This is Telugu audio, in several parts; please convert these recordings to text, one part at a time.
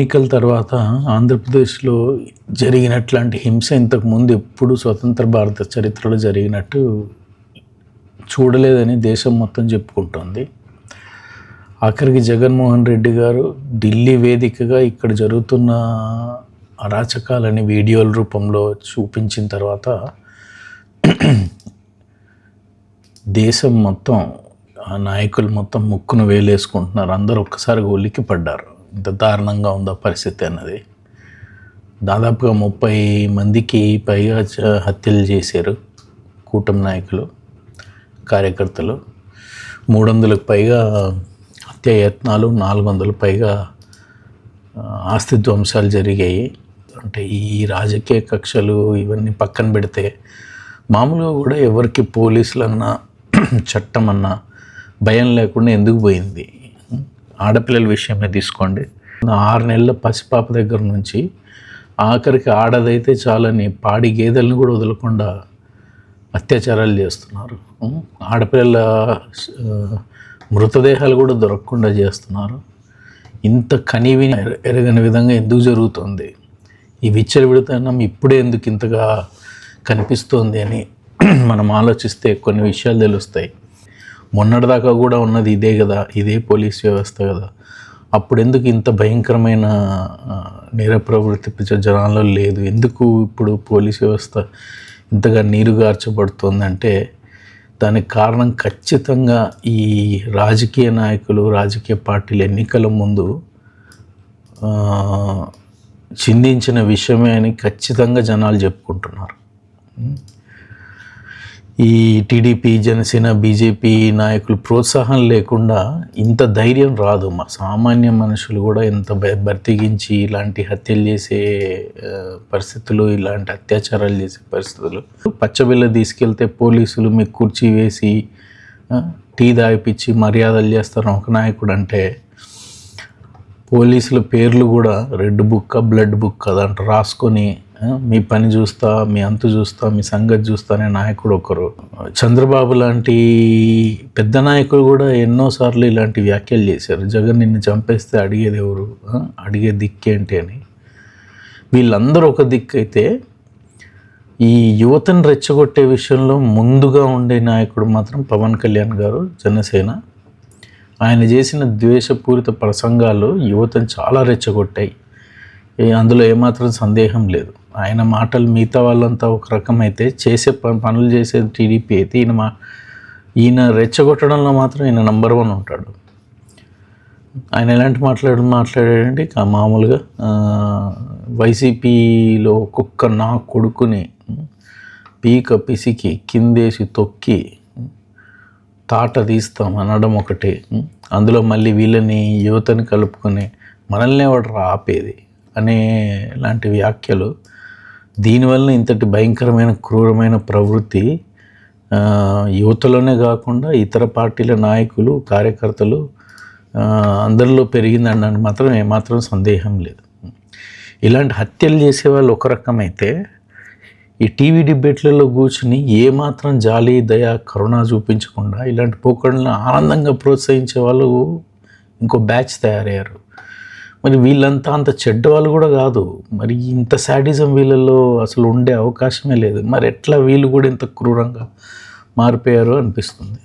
ఎన్నికల తర్వాత ఆంధ్రప్రదేశ్లో జరిగినట్లాంటి హింస ఇంతకు ముందు ఎప్పుడు స్వతంత్ర భారత చరిత్రలో జరిగినట్టు చూడలేదని దేశం మొత్తం చెప్పుకుంటోంది. ఆఖరికి జగన్మోహన్ రెడ్డి గారు ఢిల్లీ వేదికగా ఇక్కడ జరుగుతున్న అరాచకాలని వీడియోల రూపంలో చూపించిన తర్వాత దేశం మొత్తం ఆ నాయకులు మొత్తం ముక్కును వేలేసుకుంటున్నారు. అందరూ ఒక్కసారిగా ఉలిక్కి పడ్డారు ఇంత దారుణంగా ఉందో పరిస్థితి అన్నది. దాదాపుగా ముప్పై మందికి పైగా చ- హత్యలు చేశారు కూటమి నాయకులు కార్యకర్తలు. మూడు వందలకు పైగా హత్య యత్నాలు నాలుగు వందలకు పైగా ఆస్తి ధ్వంసాలు జరిగాయి. అంటే ఈ రాజకీయ కక్షలు ఇవన్నీ పక్కన పెడితే మామూలుగా కూడా ఎవరికి పోలీసులన్నా చట్టం అన్నా భయం లేకుండా ఎందుకు పోయింది? ఆడపిల్లల విషయమే తీసుకోండి. ఆరు నెలల పసిపాప దగ్గర నుంచి ఆఖరికి ఆడదైతే చాలని పాడి గేదెలను కూడా వదలకుండా అత్యాచారాలు చేస్తున్నారు. ఆడపిల్లల మృతదేహాలు కూడా దొరకకుండా చేస్తున్నారు. ఇంత కనివి ఎరగని విధంగా ఎందుకు జరుగుతుంది? ఈ విచ్చలవిడతనం ఇప్పుడే ఎందుకు ఇంతగా కనిపిస్తోంది అని మనం ఆలోచిస్తే కొన్ని విషయాలు తెలుస్తాయి. మొన్నటిదాకా కూడా ఉన్నది ఇదే కదా ఇదే పోలీస్ వ్యవస్థ కదా. అప్పుడు ఎందుకు ఇంత భయంకరమైన నేర ప్రవృత్తి ప్రజ- జనాల్లో లేదు? ఎందుకు ఇప్పుడు పోలీస్ వ్యవస్థ ఇంతగా నీరుగార్చబడుతోందంటే దానికి కారణం ఖచ్చితంగా ఈ రాజకీయ నాయకులు రాజకీయ పార్టీలు ఎన్నికల ముందు చిందించిన విషయమే అని ఖచ్చితంగా జనాలు చెప్పుకుంటున్నారు. ఈ టీడీపీ జనసేన బీజేపీ నాయకులు ప్రోత్సాహం లేకుండా ఇంత ధైర్యం రాదు. మా సామాన్య మనుషులు కూడా ఇంత బర్తిగించి ఇలాంటి హత్యలు చేసే పరిస్థితులు ఇలాంటి అత్యాచారాలు చేసే పరిస్థితులు. పచ్చబిల్ల తీసుకెళ్తే పోలీసులు మీకు కుర్చీ వేసి టీ దాయిపించి మర్యాదలు చేస్తారు ఒక నాయకుడు అంటే పోలీసుల పేర్లు కూడా రెడ్ బుక్ బ్లడ్ బుక్ అదంట రాసుకొని మీ పని చూస్తా మీ అంతు చూస్తా మీ సంగతి చూస్తా అనే నాయకుడు ఒకరు. చంద్రబాబు లాంటి పెద్ద నాయకులు కూడా ఎన్నోసార్లు ఇలాంటి వ్యాఖ్యలు చేశారు. జగన్ నిన్ను చంపేస్తే అడిగేది ఎవరు? అడిగే దిక్కేంటి అని. వీళ్ళందరూ ఒక దిక్కు అయితే ఈ యువతను రెచ్చగొట్టే విషయంలో ముందుగా ఉండే నాయకుడు మాత్రం పవన్ కళ్యాణ్ గారు జనసేన. ఆయన చేసిన ద్వేషపూరిత ప్రసంగాలు యువతను చాలా రెచ్చగొట్టాయి. అందులో ఏమాత్రం సందేహం లేదు. ఆయన మాటలు మిగతా వాళ్ళంతా ఒక రకమైతే చేసే పనులు చేసేది టీడీపీ అయితే ఈయన మా ఈయన రెచ్చగొట్టడంలో మాత్రం ఈయన నంబర్ వన్ ఉంటాడు. ఆయన ఎలాంటి మాట్లాడు మాట్లాడాడంటే ఇంకా మామూలుగా వైసీపీలో ఒక్కొక్క నా కొడుకుని పీక పిసికి కిందేసి తొక్కి తాట తీస్తాం అనడం ఒకటి. అందులో మళ్ళీ వీళ్ళని యువతని కలుపుకొని మనల్ని వాడు ఆపేది? అనే లాంటి వ్యాఖ్యలు దీనివల్ల ఇంతటి భయంకరమైన క్రూరమైన ప్రవృత్తి యువతలోనే కాకుండా ఇతర పార్టీల నాయకులు కార్యకర్తలు అందరిలో పెరిగిందనడానికి మాత్రం ఏమాత్రం సందేహం లేదు. ఇలాంటి హత్యలు చేసే వాళ్ళు ఒక రకమైతే ఈ టీవీ డిబేట్లలో కూర్చుని ఏమాత్రం జాలి దయ కరుణ చూపించకుండా ఇలాంటి పోకడలను ఆనందంగా ప్రోత్సహించే వాళ్ళు ఇంకో బ్యాచ్ తయారయ్యారు. మరి వీళ్ళంతా అంత చెడ్డవాళ్ళు కూడా కాదు. మరి ఇంత శాడిజం వీళ్ళల్లో అసలు ఉండే అవకాశమే లేదు. మరి ఎట్లా వీళ్ళు కూడా ఇంత క్రూరంగా మారిపోయారు అనిపిస్తుంది.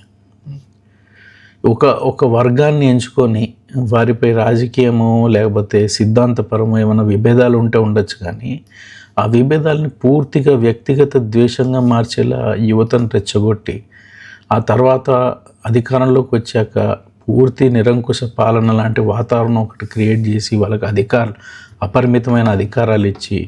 ఒక ఒక వర్గాన్ని ఎంచుకొని వారిపై రాజకీయము లేకపోతే సిద్ధాంతపరము ఏమైనా విభేదాలు ఉంటే ఉండొచ్చు కానీ ఆ విభేదాలని పూర్తిగా వ్యక్తిగత ద్వేషంగా మార్చేలా యువతను రెచ్చగొట్టి ఆ తర్వాత అధికారంలోకి వచ్చాక పూర్తి నిరంకుశ పాలన లాంటి వాతావరణం ఒకటి క్రియేట్ చేసి వాళ్ళకి అధికార అపరిమితమైన అధికారాలు ఇచ్చి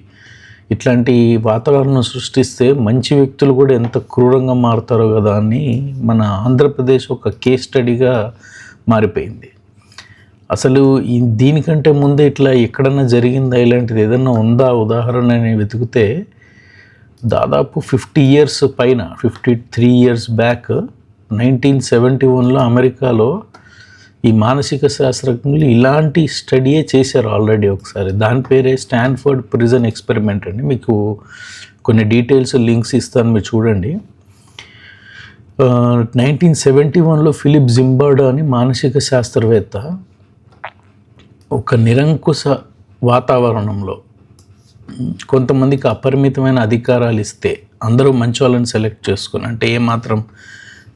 ఇట్లాంటి వాతావరణం సృష్టిస్తే మంచి వ్యక్తులు కూడా ఎంత క్రూరంగా మారుతారో కదా అని మన ఆంధ్రప్రదేశ్ ఒక కేస్ స్టడీగా మారిపోయింది. అసలు ఈ దీనికంటే ముందే ఇట్లా ఎక్కడన్నా జరిగిందా? ఇలాంటిది ఏదన్నా ఉందా? ఉదాహరణ అని వెతికితే దాదాపు ఫిఫ్టీ ఇయర్స్ పైన fifty three years back nineteen seventy వన్లో అమెరికాలో ఈ మానసిక శాస్త్రజ్ఞులు ఇలాంటి స్టడీయే చేశారు ఆల్రెడీ ఒకసారి? దాని పేరే స్టాన్ఫర్డ్ ప్రిజన్ ఎక్స్పెరిమెంట్ అండి. మీకు కొన్ని డీటెయిల్స్ లింక్స్ ఇస్తాను మీరు చూడండి. నైన్టీన్ సెవెంటీ వన్లో ఫిలిప్ జింబర్డ్ అని మానసిక శాస్త్రవేత్త ఒక నిరంకుశ వాతావరణంలో కొంతమందికి అపరిమితమైన అధికారాలు ఇస్తే అందరూ మంచి వాళ్ళని సెలెక్ట్ చేసుకుని అంటే ఏమాత్రం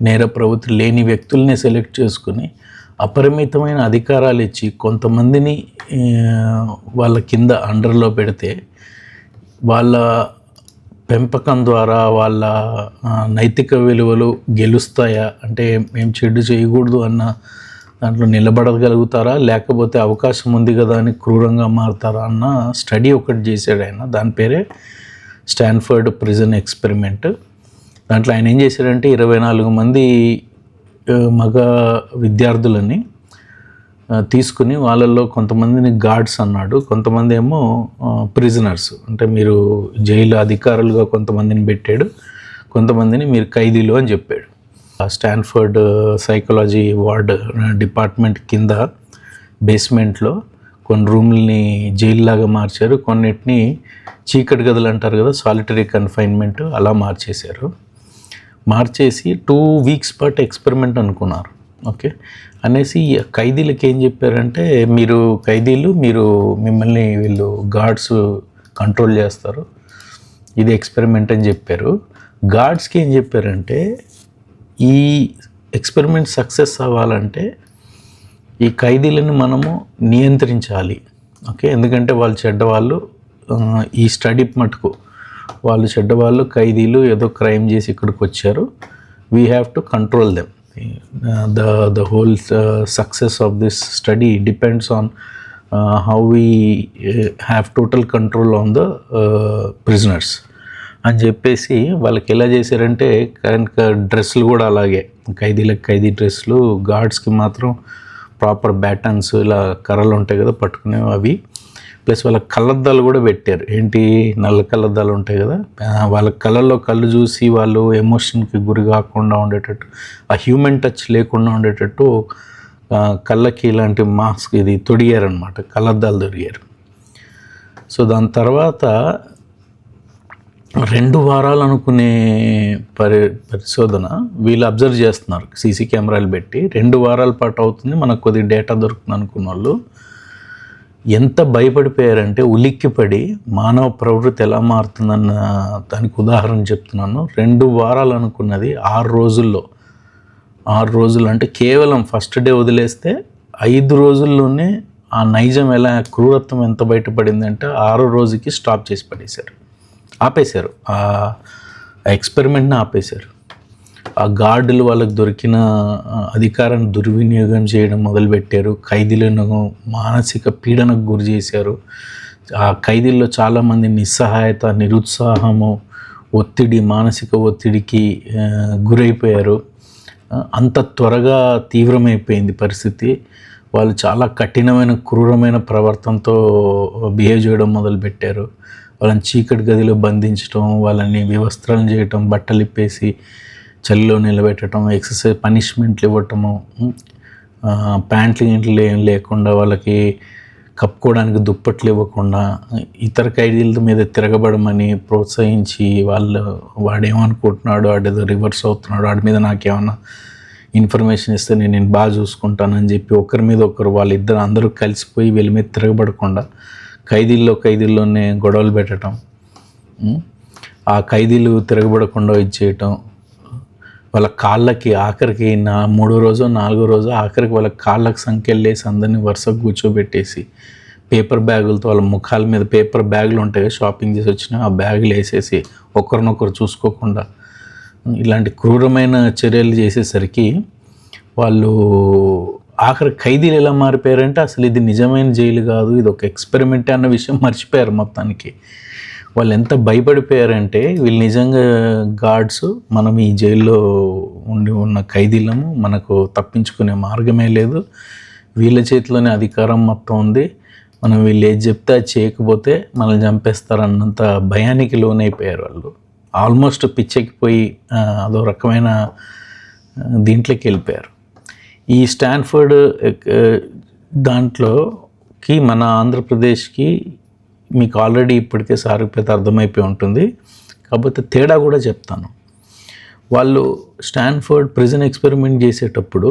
నేర ప్రవృత్తి లేని వ్యక్తుల్ని సెలెక్ట్ చేసుకుని అపరిమితమైన అధికారాలు ఇచ్చి కొంతమందిని వాళ్ళ కింద అండర్లో పెడితే వాళ్ళ పెంపకం ద్వారా వాళ్ళ నైతిక విలువలు గెలుస్తాయా? అంటే మేము చెడు చేయకూడదు అన్న దాంట్లో నిలబడగలుగుతారా? లేకపోతే అవకాశం ఉంది కదా అని క్రూరంగా మారుతారా? అన్న స్టడీ ఒకటి చేశాడు ఆయన. దాని పేరే స్టాన్ఫర్డ్ ప్రిజన్ ఎక్స్పెరిమెంట్. దాంట్లో ఆయన ఏం చేశాడంటే ఇరవై నాలుగు మంది మగ విద్యార్థులని తీసుకుని వాళ్ళల్లో కొంతమందిని గార్డ్స్ అన్నాడు. కొంతమంది ఏమో ప్రిజనర్స్ అంటే మీరు జైలు అధికారులుగా కొంతమందిని పెట్టాడు. కొంతమందిని మీరు ఖైదీలు అని చెప్పాడు. ఆ స్టాన్ఫర్డ్ సైకాలజీ వార్డ్ డిపార్ట్మెంట్ కింద బేస్మెంట్లో కొన్ని రూమ్లని జైల్లాగా మార్చారు. కొన్నిటిని చీకటి గదులు అంటారు కదా సాలిటరీ కన్ఫైన్మెంట్ అలా మార్చేశారు. మార్చేసి టూ వీక్స్ పాటు ఎక్స్పెరిమెంట్ అనుకున్నారు. ఓకే? అనేసి ఖైదీలకు ఏం చెప్పారంటే మీరు ఖైదీలు మీరు మిమ్మల్ని వీళ్ళు గార్డ్స్ కంట్రోల్ చేస్తారు. ఇది ఎక్స్పెరిమెంట్ అని చెప్పారు. గార్డ్స్కి ఏం చెప్పారంటే ఈ ఎక్స్పెరిమెంట్ సక్సెస్ అవ్వాలంటే ఈ ఖైదీలను మనము నియంత్రించాలి. ఓకే? ఎందుకంటే వాళ్ళు చెడ్డవాళ్ళు ఈ స్టడీ మటుకు. వాళ్ళు చెడ్డవాళ్ళు ఖైదీలు ఏదో క్రైమ్ చేసి ఇక్కడికి వచ్చారు. We have to control them the the whole success of this study depends on how we have total control on the prisoners అని చెప్పేసి వాళ్ళకి ఎలా చేశారంటే కనుక డ్రెస్సులు కూడా అలాగే. ఖైదీలకు ఖైదీ డ్రెస్సులు గార్డ్స్కి మాత్రం ప్రాపర్ బ్యాటన్స్ ఇలా కర్రలు ఉంటాయి కదా పట్టుకునేవి అవి. ప్లస్ వాళ్ళ కళ్ళద్దాలు కూడా పెట్టారు. ఏంటి? నల్ల కళ్ళద్దాలు ఉంటాయి కదా? వాళ్ళ కళ్ళల్లో కళ్ళు చూసి వాళ్ళు ఎమోషన్కి గురి కాకుండా ఉండేటట్టు ఆ హ్యూమన్ టచ్ లేకుండా ఉండేటట్టు కళ్ళకి ఇలాంటి మాస్క్ ఇది తొడిగారనమాట కళ్ళద్దాలు తొడిగారు. సో దాని తర్వాత రెండు వారాలు అనుకునే పరి పరిశోధన వీళ్ళు అబ్జర్వ్ చేస్తున్నారు. సీసీ కెమెరాలు పెట్టి రెండు వారాల పాటు అవుతుంది మనకు కొద్ది డేటా దొరుకుతుంది అనుకున్న వాళ్ళు ఎంత భయపడిపోయారంటే ఉలిక్కిపడి మానవ ప్రవృత్తి ఎలా మారుతుందన్న దానికి ఉదాహరణ చెప్తున్నాను. రెండు వారాలు అనుకున్నది ఆరు రోజుల్లో. ఆరు రోజులు అంటే కేవలం ఫస్ట్ డే వదిలేస్తే ఐదు రోజుల్లోనే ఆ నైజం ఎలా క్రూరత్వం ఎంత బయటపడిందంటే ఆరో రోజుకి స్టాప్ చేసి పడేశారు. ఆపేశారు. ఆ ఎక్స్పెరిమెంట్ని ఆపేశారు. ఆ గార్డులు వాళ్ళకు దొరికిన అధికారాన్ని దుర్వినియోగం చేయడం మొదలుపెట్టారు. ఖైదీలను మానసిక పీడనకు గురి చేశారు. ఆ ఖైదీల్లో చాలామంది నిస్సహాయత నిరుత్సాహము ఒత్తిడి మానసిక ఒత్తిడికి గురైపోయారు. అంత త్వరగా తీవ్రమైపోయింది పరిస్థితి. వాళ్ళు చాలా కఠినమైన క్రూరమైన ప్రవర్తనతో బిహేవ్ చేయడం మొదలుపెట్టారు. వాళ్ళని చీకటి గదిలో బంధించడం వాళ్ళని వివస్త్రాలను చేయటం బట్టలు ఇప్పేసి చలిలో నిలబెట్టడం ఎక్సర్సైజ్ పనిష్మెంట్లు ఇవ్వటము ప్యాంట్లు గింట్లు ఏం లేకుండా వాళ్ళకి కప్పుకోవడానికి దుప్పట్లు ఇవ్వకుండా ఇతర ఖైదీల మీద తిరగబడమని ప్రోత్సహించి వాళ్ళు వాడేమనుకుంటున్నాడు వాడేదో రివర్స్ అవుతున్నాడు వాడి మీద నాకేమన్నా ఇన్ఫర్మేషన్ ఇస్తే నేను నేను బాగా చూసుకుంటానని చెప్పి ఒకరి మీద ఒకరు వాళ్ళిద్దరు అందరూ కలిసిపోయి వీళ్ళ మీద తిరగబడకుండా ఖైదీల్లో ఖైదీల్లోనే గొడవలు పెట్టడం ఆ ఖైదీలు తిరగబడకుండా ఇచ్చేయటం వాళ్ళ కాళ్ళకి ఆఖరికి నా మూడో రోజు నాలుగో రోజు ఆఖరికి వాళ్ళ కాళ్ళకి సంఖ్యలు వేసి అందరినీ వరుస కూర్చోబెట్టేసి పేపర్ బ్యాగులతో వాళ్ళ ముఖాల మీద పేపర్ బ్యాగులు ఉంటాయి షాపింగ్ చేసి వచ్చిన ఆ బ్యాగులు వేసేసి ఒకరినొకరు చూసుకోకుండా ఇలాంటి క్రూరమైన చర్యలు చేసేసరికి వాళ్ళు ఆఖరి ఖైదీలు ఎలా మారిపోయారంటే అసలు ఇది నిజమైన జైలు కాదు ఇది ఒక ఎక్స్పెరిమెంట్ అన్న విషయం మర్చిపోయారు మొత్తానికి. వాళ్ళు ఎంత భయపడిపోయారంటే వీళ్ళు నిజంగా గార్డ్స్ మనం ఈ జైల్లో ఉండి ఉన్న ఖైదీలము మనకు తప్పించుకునే మార్గమే లేదు. వీళ్ళ చేతిలోనే అధికారం మొత్తం ఉంది. మనం వీళ్ళు ఏది చెప్తే అది చేయకపోతే మనల్ని చంపేస్తారన్నంత భయానికి లోనైపోయారు వాళ్ళు. ఆల్మోస్ట్ పిచ్చెక్కిపోయి అదో రకమైన దీంట్లోకి వెళ్ళిపోయారు. ఈ స్టాన్ఫర్డ్ దాంట్లోకి మన ఆంధ్రప్రదేశ్కి మీకు ఆల్రెడీ ఇప్పటికే సారూప్యత అర్థమైపోయి ఉంటుంది. కాకపోతే తేడా కూడా చెప్తాను. వాళ్ళు స్టాన్ఫర్డ్ ప్రిజన్ ఎక్స్పెరిమెంట్ చేసేటప్పుడు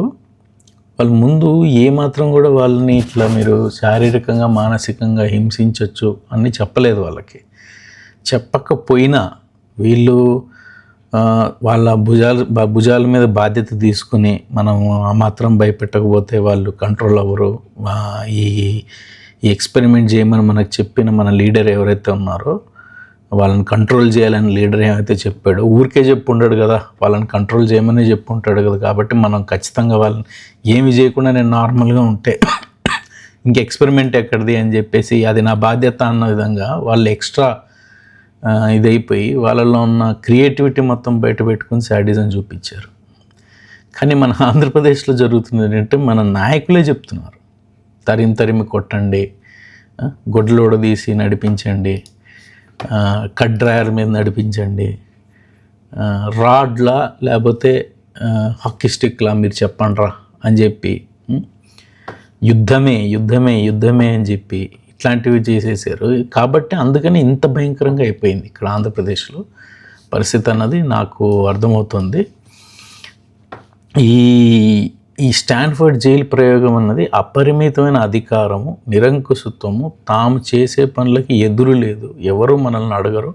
వాళ్ళు ముందు ఏ మాత్రం కూడా వాళ్ళని ఇట్లా మీరు శారీరకంగా మానసికంగా హింసించవచ్చు అని చెప్పలేదు వాళ్ళకి. చెప్పకపోయినా వీళ్ళు వాళ్ళ భుజాలు భుజాల మీద బాధ్యత తీసుకుని మనం ఆ మాత్రం భయపెట్టకపోతే వాళ్ళు కంట్రోల్ అవ్వరు. ఈ ఈ ఎక్స్పెరిమెంట్ చేయమని మనకు చెప్పిన మన లీడర్ ఎవరైతే ఉన్నారో వాళ్ళని కంట్రోల్ చేయాలని లీడర్ ఏమైతే చెప్పాడో ఊరికే చెప్పు ఉండడు కదా వాళ్ళని కంట్రోల్ చేయమని చెప్పు ఉంటాడు కదా కాబట్టి మనం ఖచ్చితంగా వాళ్ళని ఏమి చేయకుండా నేను నార్మల్గా ఉంటే ఇంక ఎక్స్పెరిమెంట్ ఎక్కడిది అని చెప్పేసి అది నా బాధ్యత అన్న విధంగా వాళ్ళు ఎక్స్ట్రా ఇదైపోయి వాళ్ళలో ఉన్న క్రియేటివిటీ మొత్తం బయట పెట్టుకుని శాడిజం చూపించారు. కానీ మన ఆంధ్రప్రదేశ్లో జరుగుతుంది ఏంటంటే మన నాయకులే చెప్తున్నారు. తరిమి తరిమి కొట్టండి ఆ, తీసి నడిపించండి కట్ డ్రయర్ మీద నడిపించండి రాడ్లా లేకపోతే హాకీ స్టిక్లా మీరు చెప్పండిరా అని చెప్పి యుద్ధమే యుద్ధమే యుద్ధమే అని చెప్పి ఇట్లాంటివి చేసేసారు. కాబట్టి అందుకని ఇంత భయంకరంగా అయిపోయింది ఇక్కడ ఆంధ్రప్రదేశ్లో పరిస్థితి అన్నది నాకు అర్థమవుతుంది. ఈ ఈ స్టాన్ఫర్డ్ జైలు ప్రయోగం అన్నది అపరిమితమైన అధికారము నిరంకుశత్వము తాము చేసే పనులకి ఎదురు లేదు. ఎవరు మనల్ని అడగరు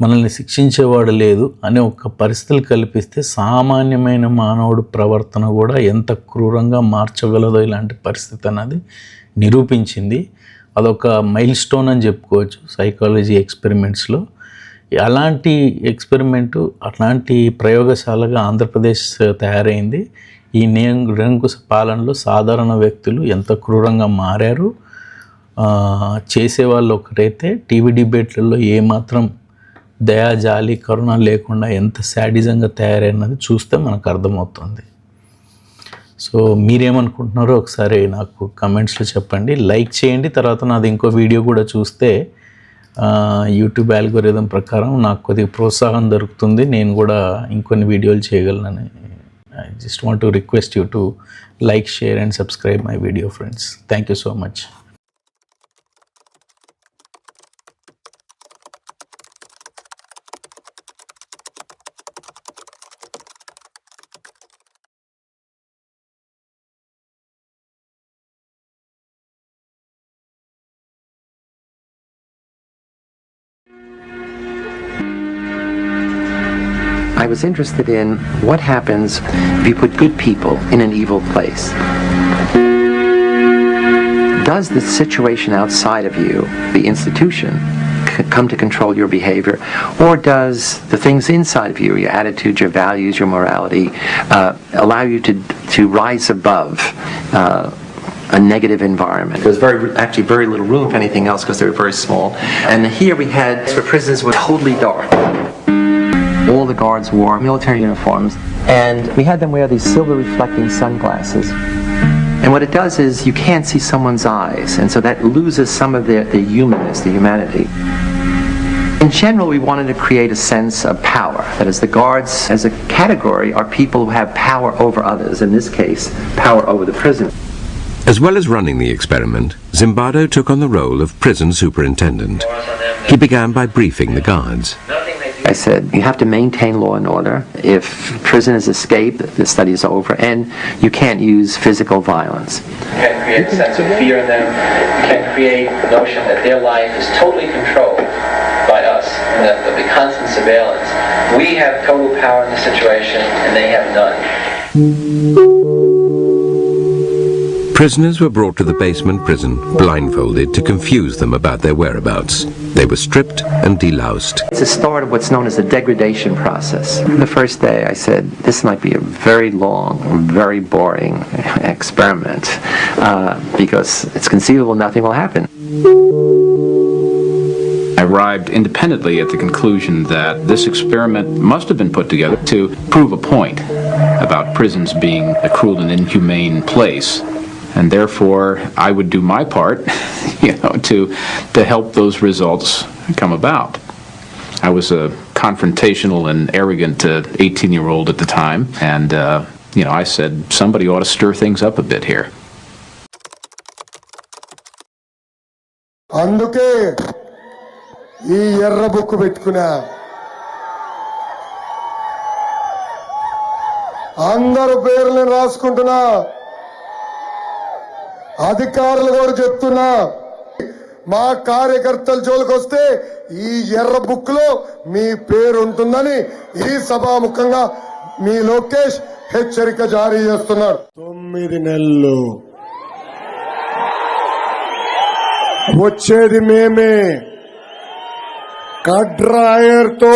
మనల్ని శిక్షించేవాడు లేదు అనే ఒక పరిస్థితులు కల్పిస్తే సామాన్యమైన మానవుడు ప్రవర్తన కూడా ఎంత క్రూరంగా మార్చగలదో ఇలాంటి పరిస్థితి అన్నది నిరూపించింది. అదొక మైల్ స్టోన్ అని చెప్పుకోవచ్చు సైకాలజీ ఎక్స్పెరిమెంట్స్లో. అలాంటి ఎక్స్పెరిమెంటు అట్లాంటి ప్రయోగశాలగా ఆంధ్రప్రదేశ్ తయారైంది. ఈ నిరంకుశ పాలనలో సాధారణ వ్యక్తులు ఎంత క్రూరంగా మారారు? చేసేవాళ్ళు ఒకటైతే టీవీ డిబేట్లలో ఏమాత్రం దయా జాలి కరుణ లేకుండా ఎంత శాడిజంగా తయారైనది చూస్తే మనకు అర్థమవుతుంది. సో మీరేమనుకుంటున్నారో ఒకసారి నాకు కమెంట్స్లో చెప్పండి. లైక్ చేయండి తర్వాత నాది ఇంకో వీడియో కూడా చూస్తే యూట్యూబ్ ఆల్గోరిథం ప్రకారం నాకు కొద్దిగా ప్రోత్సాహం దొరుకుతుంది. నేను కూడా ఇంకొన్ని వీడియోలు చేయగలనని I just want to request you to like, share and subscribe my video friends. Thank you so much. I was interested in what happens if you put good people in an evil place. Does the situation outside of you, the institution, come to control your behavior, or does the things inside of you, your attitudes, your values, your morality, uh, allow you to to rise above uh, a negative environment? There's very actually very little room, for anything else, because they were very small. And here we had where prisons were totally dark. All the guards wore military uniforms, and we had them wear these silver reflecting sunglasses. And what it does is you can't see someone's eyes, and so that loses some of their, their humanness, the humanity. In general, we wanted to create a sense of power. That is, the guards, as a category, are people who have power over others. In this case, power over the prison. As well as running the experiment, Zimbardo took on the role of prison superintendent. He began by briefing the guards. I said, you have to maintain law and order. If prisoners escape, the study is over, and you can't use physical violence. You can create a sense of fear in them. You can create the notion that their life is totally controlled by us, and that be constant surveillance. We have total power in the situation, and they have none. Prisoners were brought to the basement prison, blindfolded, to confuse them about their whereabouts. They were stripped and deloused. It's the start of what's known as the degradation process. The first day I said, this might be a very long, very boring experiment uh, because it's conceivable nothing will happen. I arrived independently at the conclusion that this experiment must have been put together to prove a point about prisons being a cruel and inhumane place. And therefore, I would do my part, you know, to, to help those results come about. I was a confrontational and arrogant 18-year-old at the time, and, uh, you know, I said, somebody ought to stir things up a bit here. అందుకే ఈ ఎర్ర బుక్ పెట్టుకున్నా అందరు పేర్లను రాసుకుంటున్నా అధికారులు కూడా చెప్తున్నా. మా కార్యకర్తల జోలికి వస్తే ఈ ఎర్ర బుక్లో మీ పేరు ఉంటుందని ఈ సభాముఖంగా మీ లోకేష్ హెచ్చరిక జారీ చేస్తున్నారు తొమ్మిది నెలలు. వచ్చేది మేమే. కడ్రాయర్తో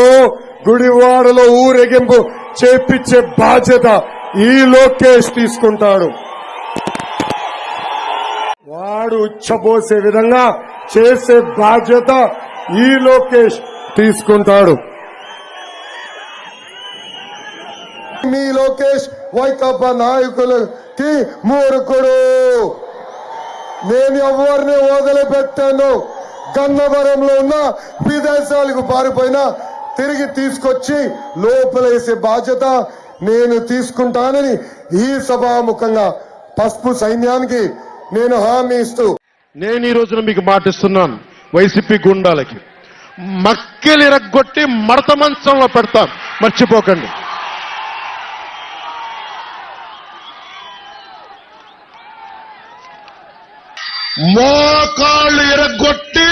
గుడివాడలో ఊరేగింపు చేపించే బాధ్యత ఈ లోకేష్ తీసుకుంటాడు. వాడు ఉచ్చబోసే విధంగా చేసే బాధ్యత ఈ లోకేష్ తీసుకుంటాడు. మీ లోకేష్ వైకాపా నాయకులకి మూర్ఖుడు నేను ఎవరిని వదిలిపెట్టాను. గన్నవరంలో ఉన్న విదేశాలకు పారిపోయిన తిరిగి తీసుకొచ్చి లోపలేసే బాధ్యత నేను తీసుకుంటానని ఈ సభాముఖంగా పసుపు సైన్యానికి నేను హామీ ఇస్తూ నేను ఈ రోజున మీకు మాటిస్తున్నాను వైసీపీ గుండాలకి. మక్కెలు ఇరగ్గొట్టి మడత మంచంలో పెడతాం మర్చిపోకండి. మోకాళ్ళు ఇరగొట్టి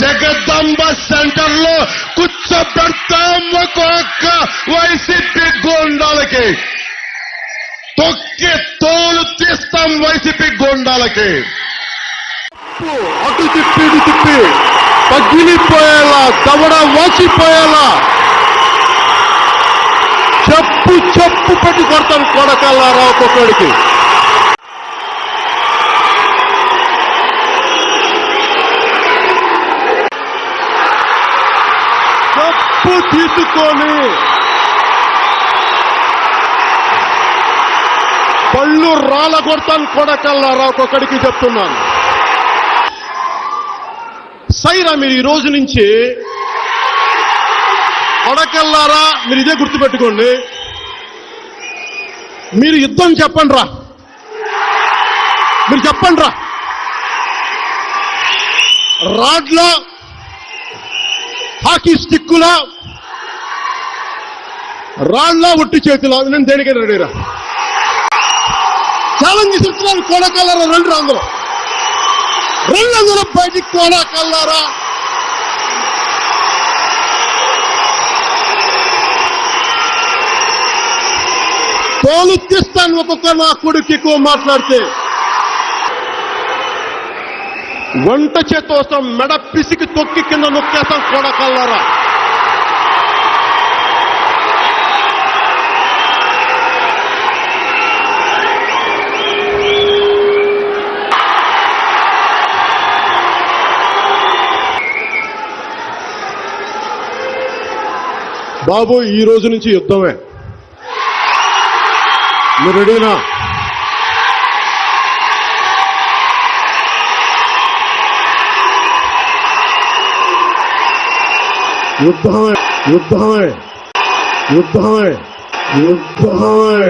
జగదంబ సెంటర్లో కూర్చోబెడతాం ఒక్కొక్క వైసీపీ గోండాలకి. తొక్క తోలు తీస్తాం వైసీపీ గుండాలకి. అటు తిప్పి ఇటు తిప్పి. పగిలిపోయేలా దవడ వాసిపోయేలా చెప్పు చెప్పు పెట్టి కొడతాం కొడకల్లారా ఒక్కొక్కడికి చెప్పు తీసుకొని పళ్ళు రాళ్ళ కొడతాను కొడకల్లారా ఒక్కొక్కడికి చెప్తున్నాను. సైరా మీరు ఈ రోజు నుంచి కొడకల్లారా మీరు ఇదే గుర్తుపెట్టుకోండి. మీరు యుద్ధం చెప్పండి రా. మీరు చెప్పండి రా. రాడ్ల హాకీ స్టిక్కుల రాళ్ళ ఒట్టి చేతిలో నేను దేనికైనా రెడీరా? ఛాలెంజ్ ఇస్తున్నాను కోడకల్లారా? రెండు రా రెండు వందల బయటికి కోడకల్లారా? తోలు తీస్తాను ఒక్కొక్క నా కొడుకు ఎక్కువ మాట్లాడితే. వంట చేత వస్తాం మెడ పిసికి తొక్కి కింద నొక్కేస్తాం కోడకల్లారా? బాబు ఈ రోజు నుంచి యుద్ధమే. మీరు రెడీనా? యుద్ధమే యుద్ధమే యుద్ధమే యుద్ధమే.